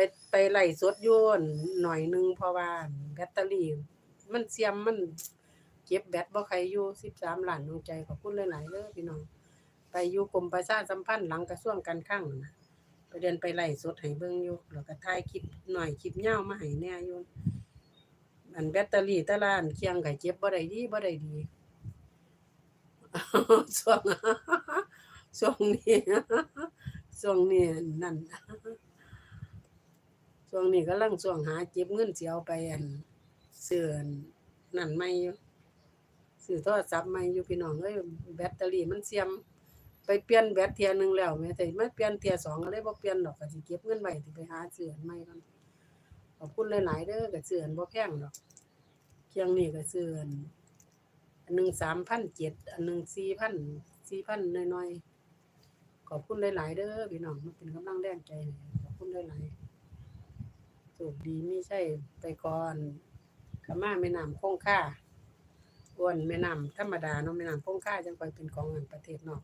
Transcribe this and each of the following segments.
ไปไปไล่สดโยนหน่อยหนึงเพราะว่าแบตเตอรี่ มันเสียมมันเก็บแบตบ่ใครอยู่13ล้านดวงใจขอบคุณหลายๆเด้อพี่น้อง ไปอยู่กรมประชาสัมพันธ์หลังกระทรวงการคลังนะไปเดินไปไล่สดให้เบิ่งอยู่แล้วก็ถ่ายคลิปหน่อยคลิปยามาให้แน่อยู่อันแบตเตอรี่ต่ละอันเคียงก็เจ็บบ่ได้ดีบ่ได้ดีช่วงช่วงนี้ช่วงนี้นั่น วงนี้กำลังช่วงหาเก็บเงินเสิเอาไปอันซื้อนนั่นใหม่อยู่ซื้อโทรศัพท์ใหม่อยู่พี่น้องเอ้ยแบตเตอรี่มันเสื่อมไปเปลี่ยนแบตเทียหนึงแล้วแม่แต่มาเปลี่ยนเทียสองก็เลยบ่เปลี่ยนดอกก็สิเก็บเงินไว้สิไปหาซื้อนใหม่ก่อนขอบคุณหลายๆเด้อก็ซื้ออันบ่แพงดอกเคียงนี้ก็ซื้ออันอันหนึง3,700อันหนึง4,000 4,000น้อยๆขอบคุณหลายๆเด้อพี่น้องมันเป็นกำลังแรงใจขอบคุณหลายๆ สุขดีไม่ใช่ไปก่อนขม่าแม่น้ำคงค่าอ้วนแม่น้ำธรรมดาเนาะแม่น้ำคงค่าจังค่อยเป็นของอันประเทศนอก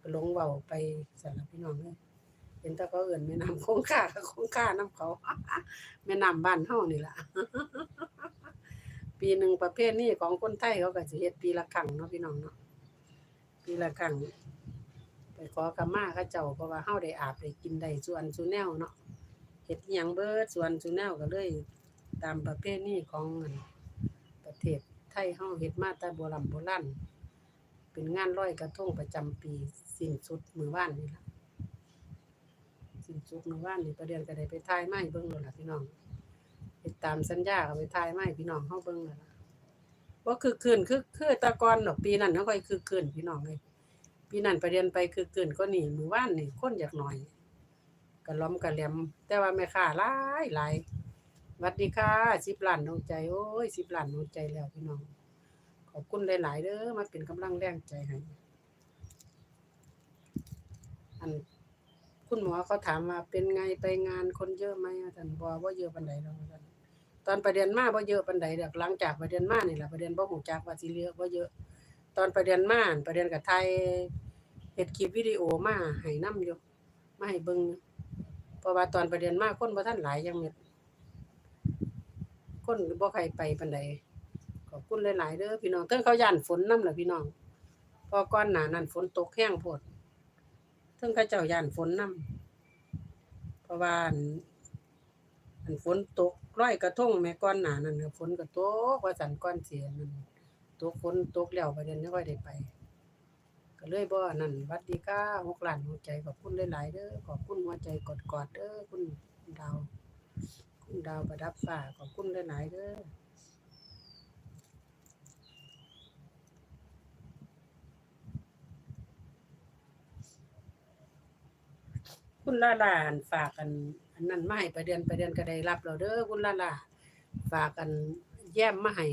ก็ลงเว้าไปสารบพี่น้องเลยเห็นแต่เขาเอื่นแม่น้ำคงค่าก็คงค่าน้ำเขาแม่น้ำบ้านเฮานี่ล่ะปีหนึ่งประเภทนี้ของคนไทยเขาก็สิเฮ็ดปีละครั้งเนาะพี่น้องเนาะปีละครั้งไปขอขมาเขาเจ้าเพราะว่าเฮาได้อาบได้กินได้ส่วนสุแนวเนาะ เฮ็ดหยังเบิดส่วนสุแนวก็เลย ตามประเพณีของประเทศไทยเฮาเฮ็ดมาต่โบราณโบราณเป็นงานลอยกระทงประจำปีสิ้นสุดมือว่านนี่ละสิ้นสุดมือว่านนี่ประเดี๋ยวก็ได้ไปถ่ายไม้เบิ่งแล้วล่ะพี่น้องเฮ็ดตามสัญญาก็ไปถ่ายไม้พี่น้องเฮาเบิ่งแล้วล่ะบ่คือคืนคือคือตะกอนดอกปีนั้นเฮาค่อยคือคืนพี่น้องเอ้ยปีนั้นประเดี๋ยวไปคือคืนก็หนีมือว่านนี่คนอยากหน่อย กะล้อมกะแหลี่ยม แต่ว่าแม่ค้าหลายหลายวัดดีค่ะ10ล้านดวงใจโอ้ย10ล้านดวงใจแล้วพี่น้อง ขอบคุณหลาย ๆเด้อมาเป็นกำลังแรงใจให้อันคุณหมอเขาถามว่าเป็นไงไปงานคนเยอะไหมท่านบ่บ่เยอะปานใดดอกว่านตอนประเด็นมาบ่เยอะปานใดดอกหลังจากประเด็นมานี่ล่ะประเด็นบ่ฮู้จักว่าสิเยอะบ่เยอะ ตอนประเด็นมาประเด็นก็ถ่ายเฮ็ดคลิปวิดีโอมาให้นํอยู่มาให้เบิ่งอยู่ ราะว่าตอนประเด็นมากคนบ่ทันหลายยังเม็ดคนบ่ใครไปปานใดขอบคุณหลายๆเด้อพี่น้องเทิงเขาย่านฝนน้ำล่ะพี่น้อง พอก่อนหนานั้นฝนตกแห้งโพดเทิงเขาเจ้าย่านฝนนํเพราะว่าอันฝนตกร้อยกระทงแม่ก่อนหนานั้นฝนก็ตกว่าสันก่อนเสียนั่นตกฝนตกแล้วประเด็นไม่ค่อยได้ไป ก็เลยบ่นั่นวัดดีค่ะหกล้านหัวใจขอบคุณหลายๆเด้อขอบคุณหัวใจกอดๆเด้อคุณดาว คุณดาวประดับฟ้าขอบคุณหลายๆเด้อคุณลาลานฝากกันอันนั้นมาให้ประเดือนประเดือนก็ได้รับแล้วเด้อคุณลาลาฝากกันแย้มมาให้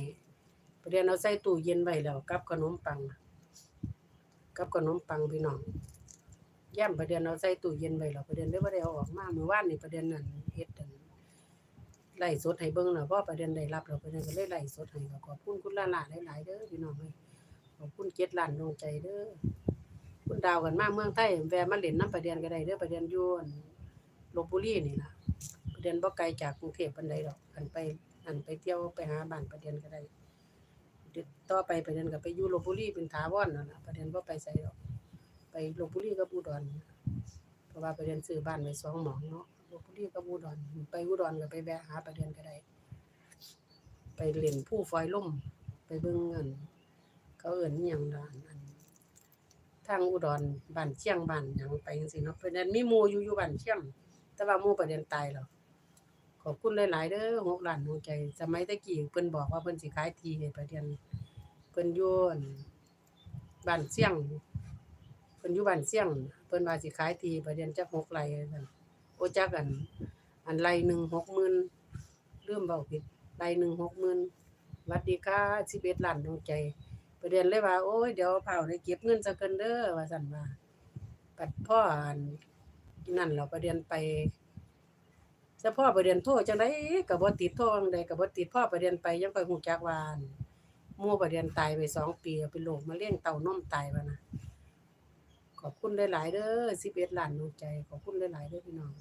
ประเดือนเอาใส่ตู้เย็นไว้แล้วกับขนมปัง กับขนมปังพี่น้องย่ำประเด็นเอาใส่ตู้เย็นไว้แล้วประเด็นได้บ่ได้เอาออกมาเมื่อวานนี่ประเด็นนั้นเฮ็ดอันไล่สดให้เบิ่งแล้วพอประเด็นได้รับแล้วประเด็นก็เลยไล่สดให้ก็ขอบคุณคุณลาลาหลายๆเด้อพี่น้องเอ้ยขอบคุณเจ็ดล้านดวงใจเด้อคุณดาวกันมาเมืองไทยแวะมาเล่นน้ำประเด็นก็ได้เด้อประเด็นยู่อั่นลพบุรีนี่ล่ะประเด็นบ่ไกลจากกรุงเทพปานใดดอกอันไปอันไปเที่ยวไปหาบ้านประเด็นก็ได้ ต่อไปประเด็นก็ไปอยู่ลพบุรีเป็นถาวรนั่นล่ะประเด็นบ่าไปไสดอก ไปลพบุรีกับอุดรเพราะว่าประเด็นซื้อบ้านไว้สองหมองเนาะลพบุรีกับอุดรไปอุดรก็ไปแวะหาประเด็นก็ได้ ไปเล่นผู้ฟอยล่มไปเบิ่งอันเขาเอิ้นอิหยังล่ะอันทางอุดรบ้านเชียงบ้านยังไปจังซี่เนาะประเด็นมีหมู่อยู่อยู่บ้านเชียง แต่ว่าหมู่ประเด็นตายแล้ว ขอบคุณหลายๆเด้อหกล้านดวงใจ สมัยตะกี้เพิ่นบอกว่าเพิ่นสิขายทีให้ประเด็นเพิ่นอยู่อั่นบ้านเชียงเพิ่นอยู่บ้านเสี่ยงเพิ่นว่าสิขายทีประเด็นจัก6ไร่ว่าซั่นโอจักอัน อันไร่หนึ่ง60,000ลืมเว้าผิดไร่หนึ่ง60,000หวัดดีค่ะ11ล้านดวงใจ ประเด็นเลยว่า โอ้ยเดี๋ยวเผาได้เก็บเงินซะเกินเด้อว่าซั่นว่าปัดพ่ออันนั่นแล้วประเด็นไป เฉพาะประเด็นโทจังได๋ก็บ่ติดโทรจังไดก็บ่ติดพ่อประเด็นไปยังค่อยฮู้จักว่านหมู่ประเด็นตายไปสองปีเป็นโรคมะเร็งเต้านมตายว่านะขอบคุณหลาย ๆ เด้อ11ล้านดวงใจขอบคุณหลาย ๆ เด้อพี่น้อง